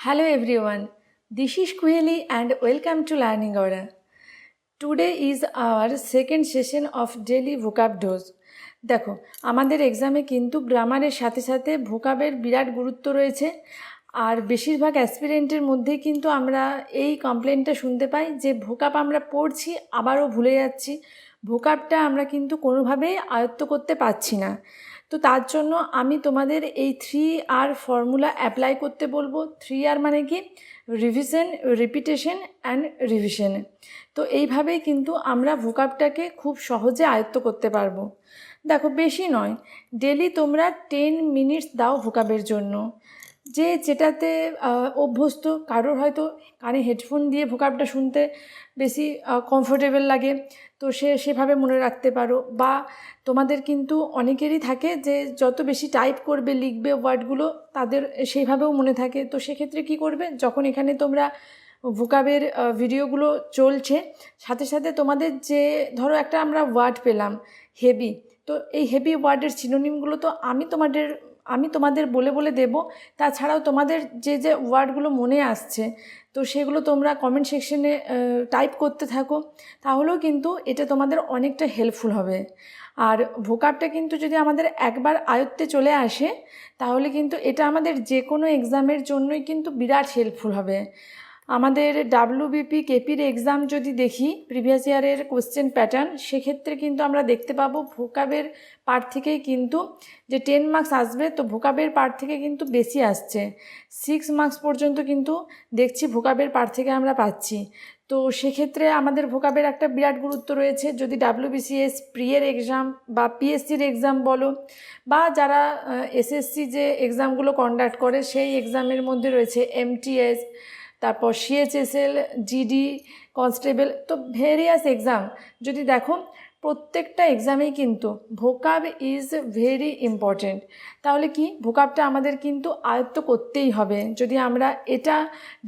Hello everyone, this is Kuheli and welcome to Learning Aura. Today is our second session of daily vocab dose. দেখো আমাদের এক্সামে কিন্তু গ্রামারের সাথে সাথে ভোকাবের বিরাট গুরুত্ব রয়েছে আর বেশিরভাগ অ্যাসপিরেন্টের মধ্যেই কিন্তু আমরা এই কমপ্লেনটা শুনতে পাই যে ভোকাপ আমরা পড়ছি আবারও ভুলে যাচ্ছি ভোকাপটা আমরা কিন্তু কোনোভাবেই আয়ত্ত করতে পারছি না তো তার জন্য আমি তোমাদের এই থ্রি আর ফর্মুলা অ্যাপ্লাই করতে বলব। থ্রি আর মানে কি? রিভিশন রিপিটেশন অ্যান্ড রিভিশন তো এইভাবেই কিন্তু আমরা ভোকাপটাকে খুব সহজে আয়ত্ত করতে পারব। দেখো, বেশি নয় ডেলি তোমরা টেন মিনিটস দাও ভোকাবের জন্য। যে যেটাতে অভ্যস্ত, কারোর হয়তো কানে হেডফোন দিয়ে ভোকাবটা শুনতে বেশি কমফোর্টেবল লাগে, তো সে সেভাবে মনে রাখতে পারো। বা তোমাদের কিন্তু অনেকেরই থাকে যে যত বেশি টাইপ করবে, লিখবে ওয়ার্ডগুলো, তাদের সেইভাবেও মনে থাকে। তো সেক্ষেত্রে কি করবে? যখন এখানে তোমরা ভোকাবের ভিডিওগুলো চলছে, সাথে সাথে তোমাদের যে, ধরো একটা আমরা ওয়ার্ড পেলাম হেভি তো এই হেভি ওয়ার্ডের সিনোনিমগুলো তো আমি তোমাদের আমি তোমাদের বলে বলে দেব। তাছাড়াও তোমাদের যে যে ওয়ার্ডগুলো মনে আসছে, তো সেগুলো তোমরা কমেন্ট সেকশনে টাইপ করতে থাকো। তাহলেও কিন্তু এটা তোমাদের অনেকটা হেল্পফুল হবে। আর ভোকাপটা কিন্তু যদি আমাদের একবার আয়ত্তে চলে আসে, তাহলে কিন্তু এটা আমাদের যে কোনো এক্সামের জন্যই কিন্তু বিরাট হেল্পফুল হবে। আমাদের ডাব্লিউবিপি কেপির এক্সাম যদি দেখি প্রিভিয়াস ইয়ারের কোশ্চেন প্যাটার্ন সেক্ষেত্রে কিন্তু আমরা দেখতে পাবো ভোকাবের পার্ট থেকেই কিন্তু যে টেন মার্কস আসবে, তো ভোকাবের পার্ট থেকে কিন্তু বেশি আসছে। সিক্স মার্কস পর্যন্ত কিন্তু দেখছি ভোকাবের পার্ট থেকে আমরা পাচ্ছি। তো সেক্ষেত্রে আমাদের ভোকাবের একটা বিরাট গুরুত্ব রয়েছে। যদি ডাব্লিউবিসিএস প্রিয়ের এক্সাম বা পিএসসির এক্সাম বলো, বা যারা এসএসসি যে এক্সামগুলো কন্ডাক্ট করে, সেই এক্সামের মধ্যে রয়েছে এমটিএস তারপর সিএচএসএল জিডি কনস্টেবল তো ভেরিয়াস এক্সাম যদি দেখো, প্রত্যেকটা এক্সামেই কিন্তু ভোকাব ইজ ভেরি ইম্পর্টেন্ট তাহলে কি? ভোকাবটা আমাদের কিন্তু আয়ত্ত করতেই হবে। যদি আমরা এটা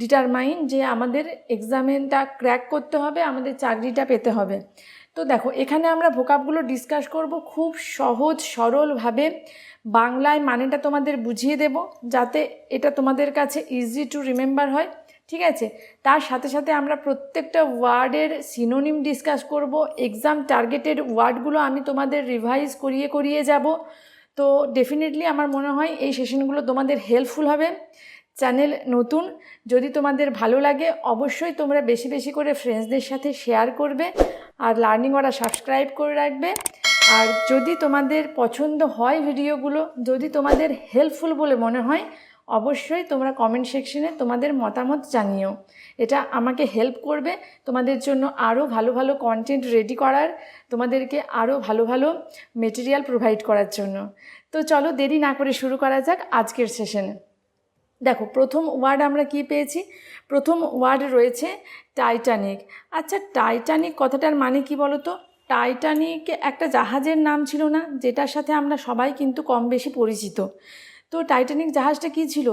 ডিটারমাইন যে আমাদের এক্সামেনটা ক্র্যাক করতে হবে, আমাদের চাকরিটা পেতে হবে। তো দেখো, এখানে আমরা ভোকাবগুলো ডিসকাস করব খুব সহজ, সরলভাবে। বাংলায় মানেটা তোমাদের বুঝিয়ে দেব, যাতে এটা তোমাদের কাছে ইজি টু রিমেম্বার হয়। ঠিক আছে? তার সাথে সাথে আমরা প্রত্যেকটা ওয়ার্ডের সিনোনিম ডিসকাস করব। এক্সাম টার্গেটেড ওয়ার্ডগুলো আমি তোমাদের রিভাইজ করিয়ে করিয়ে যাব। তো ডেফিনেটলি আমার মনে হয় এই সেশনগুলো তোমাদের হেল্পফুল হবে। চ্যানেল নতুন, যদি তোমাদের ভালো লাগে অবশ্যই তোমরা বেশি বেশি করে ফ্রেন্ডসদের সাথে শেয়ার করবে আর লার্নিং ওরা সাবস্ক্রাইব করে রাখবে। আর যদি তোমাদের পছন্দ হয় ভিডিওগুলো যদি তোমাদের হেল্পফুল বলে মনে হয় অবশ্যই তোমরা কমেন্ট সেকশনে তোমাদের মতামত জানিও। এটা আমাকে হেল্প করবে। তোমাদের জন্য আরও ভালো ভালো কন্টেন্ট রেডি করার, তোমাদেরকে আরও ভালো ভালো মেটেরিয়াল প্রোভাইড করার জন্য। তো চলো দেরি না করে শুরু করা যাক আজকের সেশনে দেখো, প্রথম ওয়ার্ড আমরা কি পেয়েছি? প্রথম ওয়ার্ড রয়েছে টাইটানিক আচ্ছা টাইটানিক কথাটার মানে কি বলো তো টাইটানিক একটা জাহাজের নাম ছিল না, যেটার সাথে আমরা সবাই কিন্তু কম বেশি পরিচিত। তো টাইটানিক জাহাজটা কি ছিল?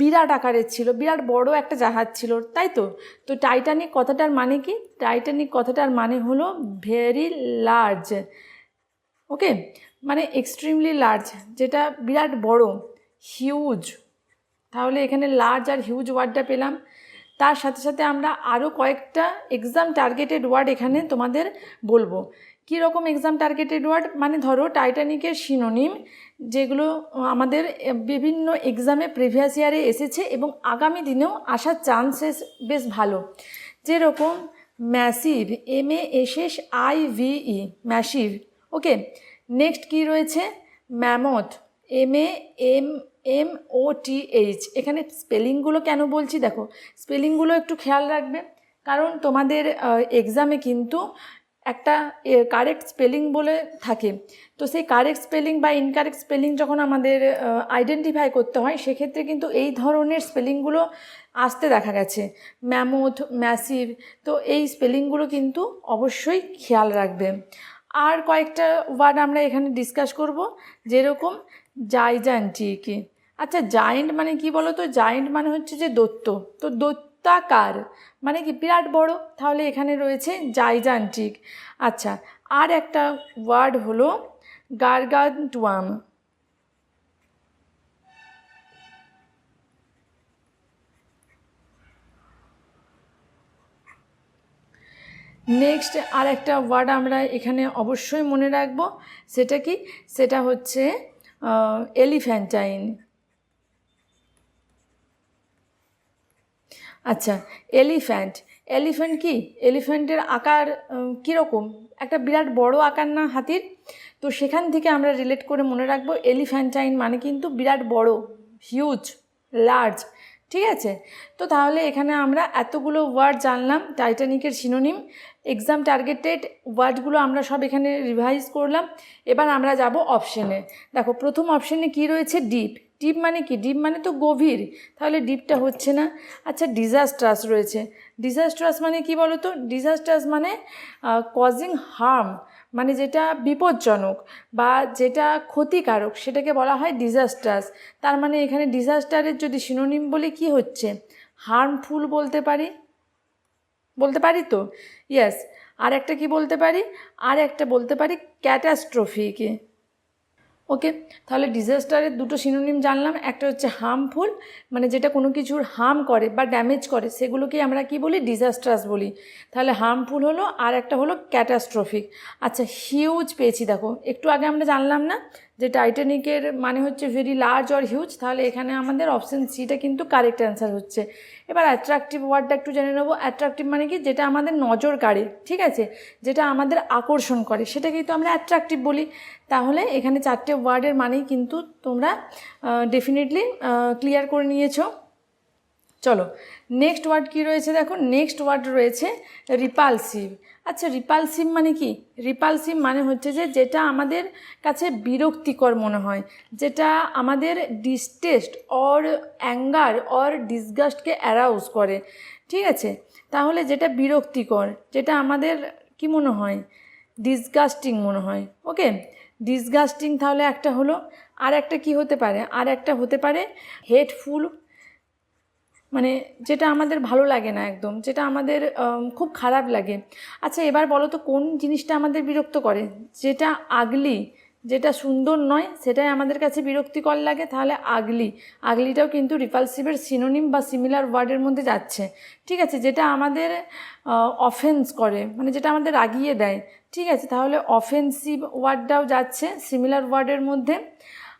বিরাট আকারের ছিল, বিরাট বড় একটা জাহাজ ছিল, তাই তো? তো টাইটানিক কথাটার মানে কি? টাইটানিক কথাটার মানে হলো ভেরি লার্জ ওকে মানে এক্সট্রিমলি লার্জ যেটা বিরাট বড় হিউজ তাহলে এখানে লার্জ আর হিউজ ওয়ার্ডটা পেলাম। তার সাথে সাথে আমরা আরও কয়েকটা এক্সাম টার্গেটেড ওয়ার্ড এখানে তোমাদের বলব। কী রকম এক্সাম টার্গেটেড ওয়ার্ড মানে ধরো টাইটানিকের সিনোনিম যেগুলো আমাদের বিভিন্ন এক্সামে প্রিভিয়াস ইয়ারে এসেছে এবং আগামী দিনেও আসার চান্সেস বেশ ভালো। যেরকম massive M A S S I V E massive okay next কী রয়েছে? Mammoth M A M M O T H এখানে স্পেলিংগুলো কেন বলছি? দেখো স্পেলিংগুলো একটু খেয়াল রাখবে। কারণ তোমাদের এক্সামে কিন্তু একটা কারেক্ট স্পেলিং বলে থাকে। তো সেই কারেক্ট স্পেলিং বা ইনকারেক্ট স্পেলিং যখন আমাদের আইডেন্টিফাই করতে হয়, সেক্ষেত্রে কিন্তু এই ধরনের স্পেলিংগুলো আসতে দেখা গেছে। ম্যামোথ ম্যাসিভ তো এই স্পেলিংগুলো কিন্তু অবশ্যই খেয়াল রাখবে। আর কয়েকটা ওয়ার্ড আমরা এখানে ডিসকাস করব, যেরকম জাইজান্টিক আচ্ছা জায়েন্ট মানে কি বলো তো জায়েন্ট মানে হচ্ছে যে দত্ত তো বৃত্তাকার মানে কি? বিরাট বড়। তাহলে এখানে রয়েছে জাইজান্টিক আচ্ছা আর একটা ওয়ার্ড হলো গার্গান্টুয়াম। নেক্সট আর একটা ওয়ার্ড আমরা এখানে অবশ্যই মনে রাখব। সেটা কি? সেটা হচ্ছে এলিফ্যান্টাইন। আচ্ছা এলিফ্যান্ট। এলিফ্যান্ট কি? এলিফ্যান্টের আকার কীরকম? একটা বিরাট বড় আকার না হাতির? তো সেখান থেকে আমরা রিলেট করে মনে রাখব, এলিফ্যান্টাইন মানে কিন্তু বিরাট বড় হিউজ লার্জ ঠিক আছে? তো তাহলে এখানে আমরা এতগুলো ওয়ার্ড জানলাম টাইটানিকের সিনোনিম এক্সাম টার্গেটেড ওয়ার্ডগুলো আমরা সব এখানে রিভাইজ করলাম। এবার আমরা যাব অপশনে দেখো, প্রথম অপশনে কি রয়েছে? ডিপ ডিপ মানে কি? ডিপ মানে তো গভীর। তাহলে ডিপটা হচ্ছে না। আচ্ছা ডিজাস্ট্রাস রয়েছে। ডিজাস্ট্রাস মানে কি বলো তো ডিজাস্ট্রাস মানে কজিং হার্ম মানে যেটা বিপজ্জনক বা যেটা ক্ষতিকারক, সেটাকে বলা হয় ডিজাস্টার্স তার মানে এখানে ডিজাস্টারের যদি সিনোনিম বলে, কি হচ্ছে? হার্মফুল বলতে পারি। বলতে পারি তো? ইয়েস আর একটা কি বলতে পারি? আর একটা বলতে পারি ক্যাটাস্ট্রফিকে ওকে তাহলে ডিজাস্টারের দুটো সিনোনিম জানলাম। একটা হচ্ছে হার্মফুল মানে যেটা কোনো কিছুর হার্ম করে বা ড্যামেজ করে সেগুলোকে আমরা কি বলি? ডিজাস্টার্স বলি। তাহলে হার্মফুল হলো, আর একটা হলো ক্যাটাস্ট্রফিক আচ্ছা হিউজ পেয়েছি, দেখো। একটু আগে আমরা জানলাম না যে টাইটানিকের মানে হচ্ছে ভেরি লার্জ অর হিউজ তাহলে এখানে আমাদের অপশান সিটা কিন্তু কারেক্ট অ্যান্সার হচ্ছে। এবার অ্যাট্রাকটিভ ওয়ার্ডটা একটু জেনে নেব। অ্যাট্রাকটিভ মানে কি? যেটা আমাদের নজর কাড়ে, ঠিক আছে? যেটা আমাদের আকর্ষণ করে। সেটাকেই তো আমরা অ্যাট্রাকটিভ বলি। তাহলে এখানে চারটে ওয়ার্ডের মানেই কিন্তু তোমরা ডেফিনেটলি ক্লিয়ার করে নিয়েছো। চলো নেক্সট ওয়ার্ড কি রয়েছে দেখো? নেক্সট ওয়ার্ড রয়েছে রিপালসিভ আচ্ছা রিপালসিভ মানে কি? রিপালসিভ মানে হচ্ছে যে, যেটা আমাদের কাছে বিরক্তিকর মনে হয়, যেটা আমাদের ডিস্টেস্ট অর অ্যাঙ্গার অর ডিসগাস্টকে অ্যারাউজ করে, ঠিক আছে? তাহলে যেটা বিরক্তিকর, যেটা আমাদের কি মনে হয়? ডিসগাস্টিং মনে হয় ওকে ডিসগাস্টিং তাহলে একটা হলো আর একটা কি হতে পারে? আর একটা হতে পারে হেটফুল মানে যেটা আমাদের ভালো লাগে না একদম, যেটা আমাদের খুব খারাপ লাগে। আচ্ছা এবার বলো তো কোন জিনিসটা আমাদের বিরক্ত করে? যেটা আগলি, যেটা সুন্দর নয়, সেটাই আমাদের কাছে বিরক্তিকর লাগে, তাহলে আগলি। আগলিটাও কিন্তু রিপালসিভের সিনোনিম বা সিমিলার ওয়ার্ডের মধ্যে যাচ্ছে। ঠিক আছে, যেটা আমাদের অফেন্স করে মানে যেটা আমাদের রাগিয়ে দেয়। ঠিক আছে, তাহলে অফেন্সিভ ওয়ার্ডটাও যাচ্ছে সিমিলার ওয়ার্ডের মধ্যে।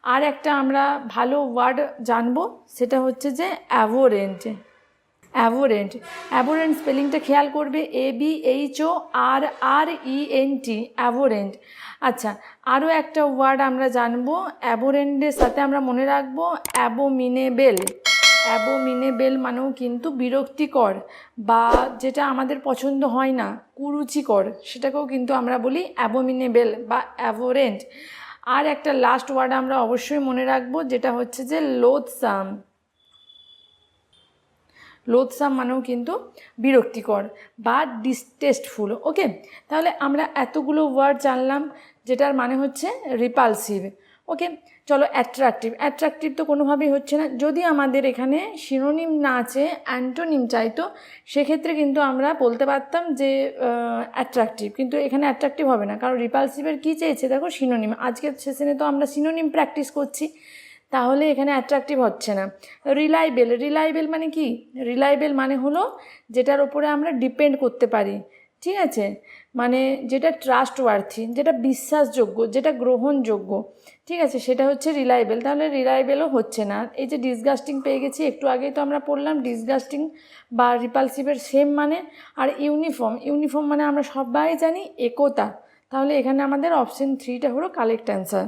আর একটা আমরা ভালো ওয়ার্ড জানব, সেটা হচ্ছে যে অ্যাভোরেন্ট অ্যাভোরেন্ট অ্যাভোরেন্ট স্পেলিংটা খেয়াল করবে A B H O R R E N T abhorrent আচ্ছা আরও একটা ওয়ার্ড আমরা জানব অ্যাভোরেন্টের সাথে আমরা মনে রাখব অ্যাবোমিনেবেল অ্যাবোমিনেবেল মানেও কিন্তু বিরক্তিকর, বা যেটা আমাদের পছন্দ হয় না, কুরুচিকর, সেটাকেও কিন্তু আমরা বলি অ্যাবোমিনেবেল বা অ্যাভোরেন্ট আর একটা লাস্ট ওয়ার্ড আমরা অবশ্যই মনে রাখব, যেটা হচ্ছে যে লোথসাম লোথসাম মানেও কিন্তু বিরক্তিকর বা ডিসটেস্টফুল ওকে তাহলে আমরা এতগুলো ওয়ার্ড জানলাম, যেটার মানে হচ্ছে রিপালসিভ ওকে চলো অ্যাট্রাকটিভ অ্যাট্রাকটিভ তো কোনোভাবেই হচ্ছে না। যদি আমাদের এখানে শিরোনিম না আছে অ্যান্টোনিম চাইতো, সেক্ষেত্রে কিন্তু আমরা বলতে পারতাম যে অ্যাট্রাকটিভ কিন্তু এখানে অ্যাট্রাকটিভ হবে না। কারণ রিপালসিভের কী চেয়েছে? দেখো সিনোনিম আজকের সেশনে তো আমরা সিনোনিম প্র্যাকটিস করছি। তাহলে এখানে অ্যাট্রাকটিভ হচ্ছে না। রিলাইবেল রিলাইবেল মানে কি? রিলাইবেল মানে হলো যেটার ওপরে আমরা ডিপেন্ড করতে পারি। ঠিক আছে? মানে যেটা ট্রাস্ট ওয়ার্থি যেটা বিশ্বাসযোগ্য, যেটা গ্রহণযোগ্য, ঠিক আছে? সেটা হচ্ছে রিলায়েবল তাহলে রিলায়েবেলও হচ্ছে না। এই যে ডিসগাস্টিং পেয়ে গেছি, একটু আগেই তো আমরা পড়লাম ডিসগাস্টিং বা রিপালসিভের সেম মানে আর ইউনিফর্ম ইউনিফর্ম মানে আমরা সবাই জানি একতা। তাহলে এখানে আমাদের অপশন থ্রিটা হলো কালেক্ট অ্যান্সার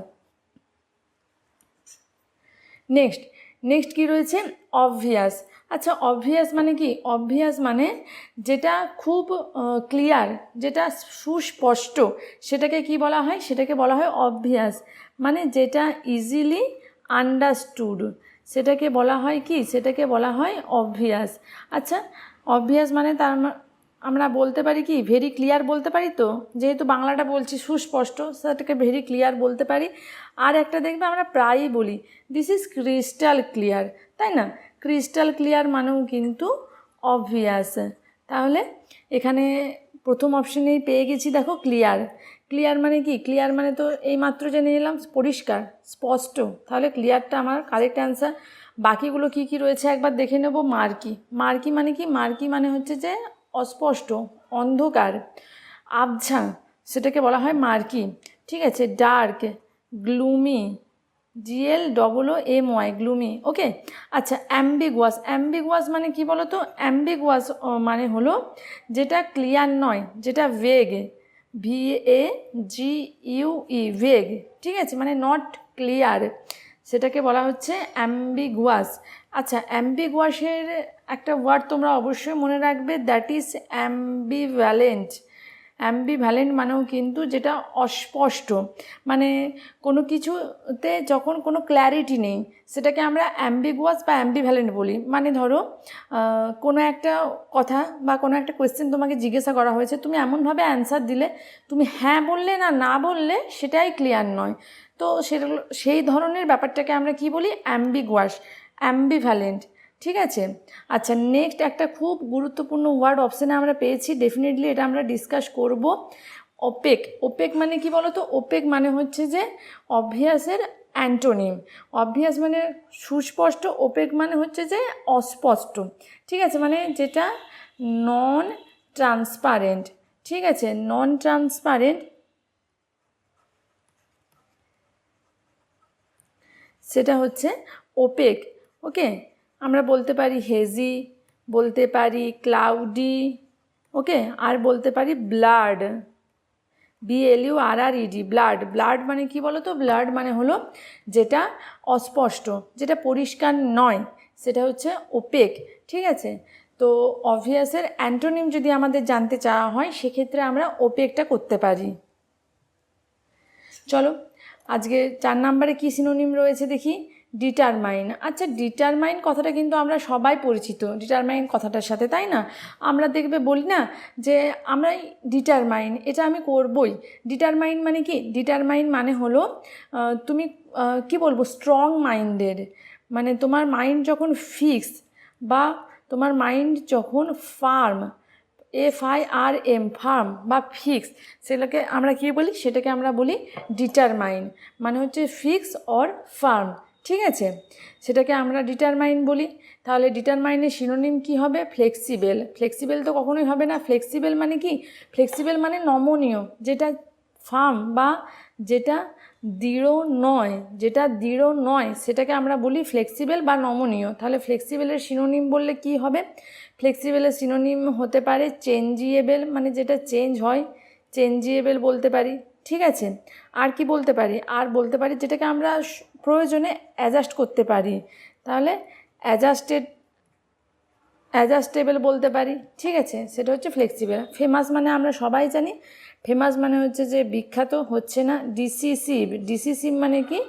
নেক্সট নেক্সট কি রয়েছে? অবভিয়াস আচ্ছা অবভিয়াস মানে কি? অবভিয়াস মানে যেটা খুব ক্লিয়ার যেটা সুস্পষ্ট, সেটাকে কি বলা হয়? সেটাকে বলা হয় অবভিয়াস মানে যেটা ইজিলি আন্ডারস্টুড সেটাকে বলা হয় কি? সেটাকে বলা হয় অবভিয়াস আচ্ছা অবভিয়াস মানে তার আমরা বলতে পারি কি? ভেরি ক্লিয়ার বলতে পারি তো? যেহেতু বাংলাটা বলছি সুস্পষ্ট, সেটাকে ভেরি ক্লিয়ার বলতে পারি। আর একটা দেখবে আমরা প্রায়ই বলি দিস ইজ ক্রিস্টাল ক্লিয়ার তাই না? ক্রিস্টাল ক্লিয়ার মানেও কিন্তু অবভিয়াস তাহলে এখানে প্রথম অপশনেই পেয়ে গেছি, দেখো ক্লিয়ার ক্লিয়ার মানে কি? ক্লিয়ার মানে তো এই মাত্র জেনে নিলাম, পরিষ্কার, স্পষ্ট। তাহলে ক্লিয়ারটা আমার কারেক্ট অ্যান্সার বাকিগুলো কি কি রয়েছে একবার দেখে নেব, মার্কি। মার্কি মানে কি? মার্কি মানে হচ্ছে যে অস্পষ্ট, অন্ধকার। আবঝা সেটাকে বলা হয় মার্কি। ঠিক আছে, dark, gloomy G L double O M Y gloomy okay আচ্ছা অ্যাম্বিগুয়াস অ্যাম্বিগুয়াস মানে কি বলো তো অ্যাম্বিগুয়াস মানে হলো যেটা ক্লিয়ার নয়, যেটা vague V A G U E vague ঠিক আছে? মানে নট ক্লিয়ার সেটাকে বলা হচ্ছে অ্যাম্বিগুয়াস আচ্ছা অ্যাম্বিগুয়াসের একটা ওয়ার্ড তোমরা অবশ্যই মনে রাখবে দ্যাট ইজ অ্যাম্বিভ্যালেন্ট অ্যাম্বিভ্যালেন্ট মানেও কিন্তু যেটা অস্পষ্ট। মানে কোনো কিছুতে যখন কোনো ক্ল্যারিটি নেই, সেটাকে আমরা অ্যাম্বিগুয়াস বা অ্যাম্বিভ্যালেন্ট বলি। মানে ধরো কোনো একটা কথা বা কোনো একটা কোয়েশ্চেন তোমাকে জিজ্ঞাসা করা হয়েছে, তুমি এমনভাবে অ্যান্সার দিলে, তুমি হ্যাঁ বললে না না বললে সেটাই ক্লিয়ার নয়। তো সেগুলো সেই ধরনের ব্যাপারটাকে আমরা কি বলি? অ্যাম্বিগুয়াস অ্যাম্বিভ্যালেন্ট ঠিক আছে? আচ্ছা নেক্সট একটা খুব গুরুত্বপূর্ণ ওয়ার্ড অপশানে আমরা পেয়েছি। ডেফিনেটলি এটা আমরা ডিসকাস করব। ওপেক ওপেক মানে কি বলো তো ওপেক মানে হচ্ছে যে অবভিয়াসের অ্যান্টোনিম অবভিয়াস মানে সুস্পষ্ট ওপেক মানে হচ্ছে যে অস্পষ্ট। ঠিক আছে? মানে যেটা নন ট্রান্সপারেন্ট ঠিক আছে? নন ট্রান্সপারেন্ট সেটা হচ্ছে ওপেক ওকে আমরা বলতে পারি হেজি, বলতে পারি ক্লাউডি, ওকে? আর বলতে পারি blood B L U R R E D blood. Blood মানে কি বলো তো ব্লাড মানে হলো যেটা অস্পষ্ট, যেটা পরিষ্কার নয়, সেটা হচ্ছে ওপেক ঠিক আছে? তো অবভিয়াসের অ্যান্টোনিম যদি আমাদের জানতে চাওয়া হয়, সেক্ষেত্রে আমরা ওপেকটা করতে পারি। চলো, আজকে চার নাম্বারে কী সিনোনিম রয়েছে দেখি? ডিটারমাইন আচ্ছা ডিটারমাইন কথাটা কিন্তু আমরা সবাই পরিচিত। ডিটারমাইন কথাটার সাথে, তাই না? আমরা দেখবে বলি না যে আমরা ডিটারমাইন এটা আমি করবই। ডিটারমাইন মানে কি? ডিটারমাইন মানে হলো তুমি কি বলব? স্ট্রং মাইন্ডের মানে তোমার মাইন্ড যখন ফিক্স বা তোমার মাইন্ড যখন firm F I R M firm বা ফিক্স সেটাকে আমরা কী বলি? সেটাকে আমরা বলি ডিটারমাইন মানে হচ্ছে ফিক্স অর ফার্ম ঠিক আছে? সেটাকে আমরা ডিটারমাইন বলি। তাহলে ডিটারমাইনের সিনোনিম কি হবে? ফ্লেক্সিবেল ফ্লেক্সিবেল তো কখনোই হবে না। ফ্লেক্সিবেল মানে কি? ফ্লেক্সিবেল মানে নমনীয়। যেটা ফার্ম বা যেটা দৃঢ় নয়। যেটা দৃঢ় নয়, সেটাকে আমরা বলি ফ্লেক্সিবেল বা নমনীয়। তাহলে ফ্লেক্সিবেলের সিনোনিম বললে কি হবে? ফ্লেক্সিবেলের সিনোনিম হতে পারে চেঞ্জিয়েবেল মানে যেটা চেঞ্জ হয় চেঞ্জিয়েবেল বলতে পারি। ঠিক আছে? আর কি বলতে পারি? আর বলতে পারি যেটাকে আমরা প্রয়োজনে অ্যাডজাস্ট করতে পারি। তাহলে অ্যাডজাস্টেড অ্যাডজাস্টেবল বলতে পারি। ঠিক আছে? সেটা হচ্ছে ফ্লেক্সিবল ফেমাস মানে আমরা সবাই জানি। ফেমাস মানে হচ্ছে যে বিখ্যাত, হচ্ছে না ডিসিসিভ ডিসিসিভ মানে কি?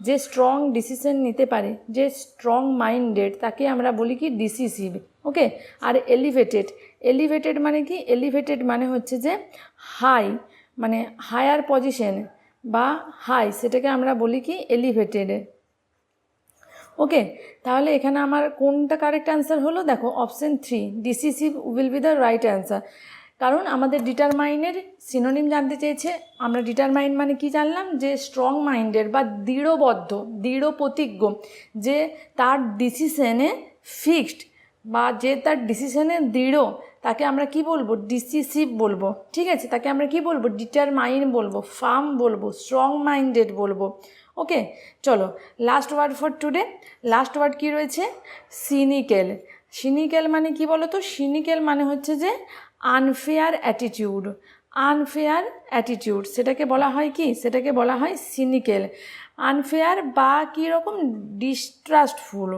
যে স্ট্রং ডিসিশন নিতে পারে। যে স্ট্রং মাইন্ডেড তাকে আমরা বলি কি? ডিসিসিভ ওকে আর এলিভেটেড এলিভেটেড মানে কি? এলিভেটেড মানে হচ্ছে যে হাই মানে হায়ার পজিশন বা হাই সেটাকে আমরা বলি কি এলিভেটেড ওকে তাহলে এখানে আমার কোনটা কারেক্ট অ্যান্সার হলো? দেখো option three decisive will be the right answer কারণ আমাদের ডিটারমাইনের সিনোনিম জানতে চেয়েছে। আমরা ডিটারমাইন মানে কি জানলাম? যে স্ট্রং মাইন্ডের বা দৃঢ়বদ্ধ, দৃঢ় প্রতিজ্ঞ, যে তার ডিসিশনে ফিক্সড বা যে তার ডিসিশনে দৃঢ়, তাকে আমরা কি বলব? ডিসিসিভ বলব। ঠিক আছে? তাকে আমরা কি বলব? ডিটারমাইন বলব ফার্ম বলব স্ট্রং মাইন্ডেড বলব। ওকে চলো last word for today last word কি রয়েছে? সিনিকেল সিনিকেল মানে কি বলো তো সিনিকেল মানে হচ্ছে যে আনফেয়ার অ্যাটিটিউড আনফেয়ার অ্যাটিটিউড সেটাকে বলা হয় কি? সেটাকে বলা হয় সিনিকেল আনফেয়ার বা কীরকম? ডিস্ট্রাস্টফুল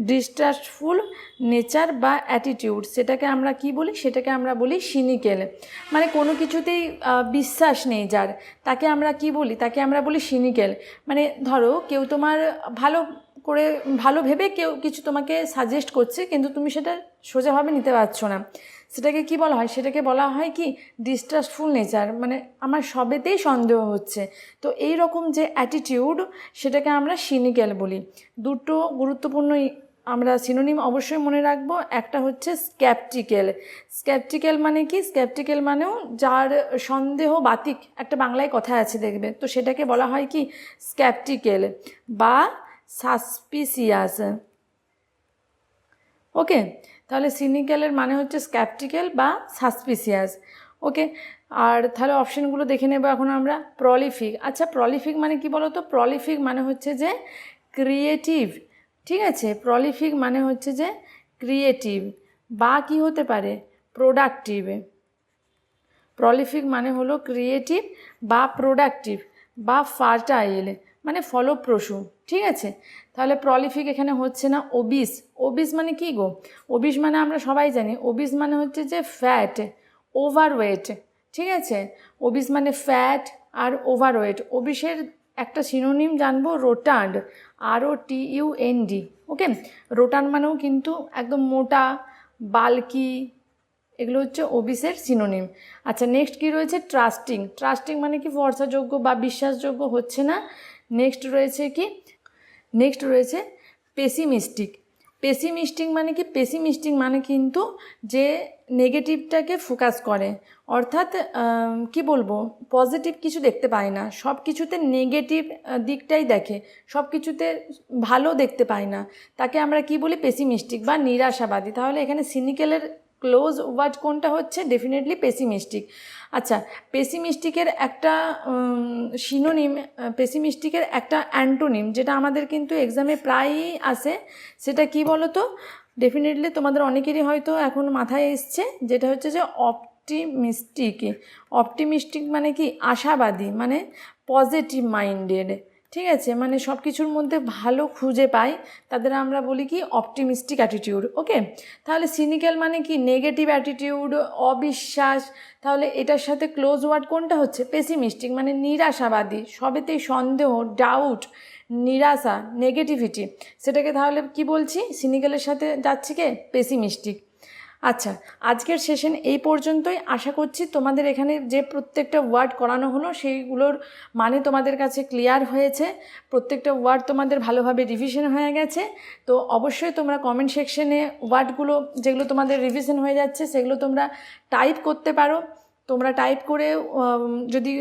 ডিস্ট্রাস্টফুল নেচার বা অ্যাটিটিউড। সেটাকে আমরা কি বলি? সেটাকে আমরা বলি সিনিকেল। মানে কোনো কিছুতেই বিশ্বাস নেই যার। তাকে আমরা কি বলি? তাকে আমরা বলি সিনিকেল। মানে ধরো, কেউ তোমার ভালো করে, ভালো ভেবে কেউ কিছু তোমাকে সাজেস্ট করছে, কিন্তু তুমি সেটা সোজাভাবে নিতে পারছ না। সেটাকে কি বলা হয়? সেটাকে বলা হয় কি? Distrustful nature. মানে আমার সবেতেই সন্দেহ হচ্ছে। তো এই রকম যে অ্যাটিটিউড, সেটাকে আমরা সিনিক্যাল বলি। দুটো গুরুত্বপূর্ণ আমরা সিনোনিম অবশ্যই মনে রাখব। একটা হচ্ছে স্ক্যাপটিক্যাল স্ক্যাপটিক্যাল মানে কি? স্ক্যাপটিক্যাল মানেও যার সন্দেহ বাতিক একটা বাংলায় কথা আছে দেখবে। তো সেটাকে বলা হয় কি? স্ক্যাপটিক্যাল বা সাসপিসিয়াস ওকে তাহলে সিনিক্যালের মানে হচ্ছে স্ক্যাপটিক্যাল বা সাসপিসিয়াস ওকে আর তাহলে অপশানগুলো দেখে নেব এখন আমরা। প্রলিফিক আচ্ছা প্রলিফিক মানে কি বলো তো প্রলিফিক মানে হচ্ছে যে ক্রিয়েটিভ ঠিক আছে? প্রলিফিক মানে হচ্ছে যে ক্রিয়েটিভ বা কি হতে পারে? প্রোডাক্টিভ প্রলিফিক মানে হলো ক্রিয়েটিভ বা প্রোডাক্টিভ বা ফার্টাইল মানে ফলপ্রসূ, ঠিক আছে? তাহলে প্রলিফিক এখানে হচ্ছে না ওবিস ওবিস মানে কি গো? ওবিস মানে আমরা সবাই জানি ওবিস মানে হচ্ছে যে ফ্যাট ওভারওয়েট ঠিক আছে? ওবিস মানে ফ্যাট আর ওভারওয়েট ওবিসের একটা সিনোনিম জানব rotund R O T U N D okay rotund মানেও কিন্তু একদম মোটা বালকি এগুলো হচ্ছে ওবিসের সিনোনিম আচ্ছা নেক্সট কী রয়েছে? ট্রাস্টিং ট্রাস্টিং মানে কি ভরসাযোগ্য বা বিশ্বাসযোগ্য? হচ্ছে না। নেক্সট রয়েছে কি? নেক্সট রয়েছে পেসিমিস্টিক পেসিমিস্টিক মানে কি? পেসিমিস্টিক মানে কিন্তু যে নেগেটিভটাকে ফোকাস করে। অর্থাৎ কি বলব? পজিটিভ কিছু দেখতে পায় না। সব কিছুতে নেগেটিভ দিকটাই দেখে। সব কিছুতে ভালো দেখতে পায় না। তাকে আমরা কি বলি? পেসিমিস্টিক বা নিরাশাবাদী। তাহলে এখানে সিনিক্যালের ক্লোজ ওয়ার্ড কোনটা হচ্ছে? ডেফিনেটলি পেসিমিস্টিক আচ্ছা পেসিমিস্টিকের একটা সিনোনিম পেসিমিস্টিকের একটা অ্যান্টোনিম যেটা আমাদের কিন্তু এক্সামে প্রায়ই আসে, সেটা কি বলো তো ডেফিনেটলি তোমাদের অনেকেরই হয়তো এখন মাথায় এসছে, যেটা হচ্ছে যে অপটিমিস্টিক অপটিমিস্টিক মানে কি? আশাবাদী মানে পজিটিভ মাইন্ডেড ঠিক আছে মানে সব কিছুর মধ্যে ভালো খুঁজে পাই, তাদের আমরা বলি কি অপটিমিস্টিক অ্যাটিটিউড ওকে তাহলে সিনিক্যাল মানে কি নেগেটিভ অ্যাটিটিউড অবিশ্বাস, তাহলে এটার সাথে ক্লোজ ওয়ার্ড কোনটা হচ্ছে? পেসিমিস্টিক মানে নিরাশাবাদী, সবেতেই সন্দেহ ডাউট নিরাশা নেগেটিভিটি সেটাকে তাহলে কি বলছি? সিনিক্যালের সাথে যাচ্ছে কে? পেসিমিস্টিক আচ্ছা আজকের সেশন এই পর্যন্তই। আশা করছি তোমাদের এখানে যে প্রত্যেকটা ওয়ার্ড করানো হলো, সেইগুলোর মানে তোমাদের কাছে ক্লিয়ার হয়েছে। প্রত্যেকটা ওয়ার্ড তোমাদের ভালোভাবে রিভিশন হয়ে গেছে। তো অবশ্যই তোমরা কমেন্ট সেকশনে ওয়ার্ডগুলো যেগুলো তোমাদের রিভিশন হয়ে যাচ্ছে, সেগুলো তোমরা টাইপ করতে পারো। তোমরা টাইপ করে যদি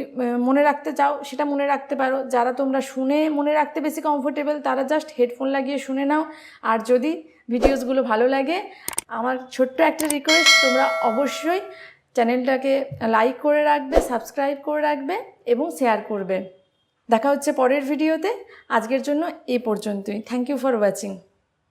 মনে রাখতে চাও, সেটা মনে রাখতে পারো। যারা তোমরা শুনে মনে রাখতে বেশি কমফোর্টেবল তারা জাস্ট হেডফোন লাগিয়ে শুনে নাও। আর যদি ভিডিওসগুলো ভালো লাগে আমার ছোট্ট একটা রিকোয়েস্ট তোমরা অবশ্যই চ্যানেলটাকে লাইক করে রাখবে সাবস্ক্রাইব করে রাখবে এবং শেয়ার করবে। দেখা হচ্ছে পরের ভিডিওতে আজকের জন্য এই পর্যন্তই। Thank you for watching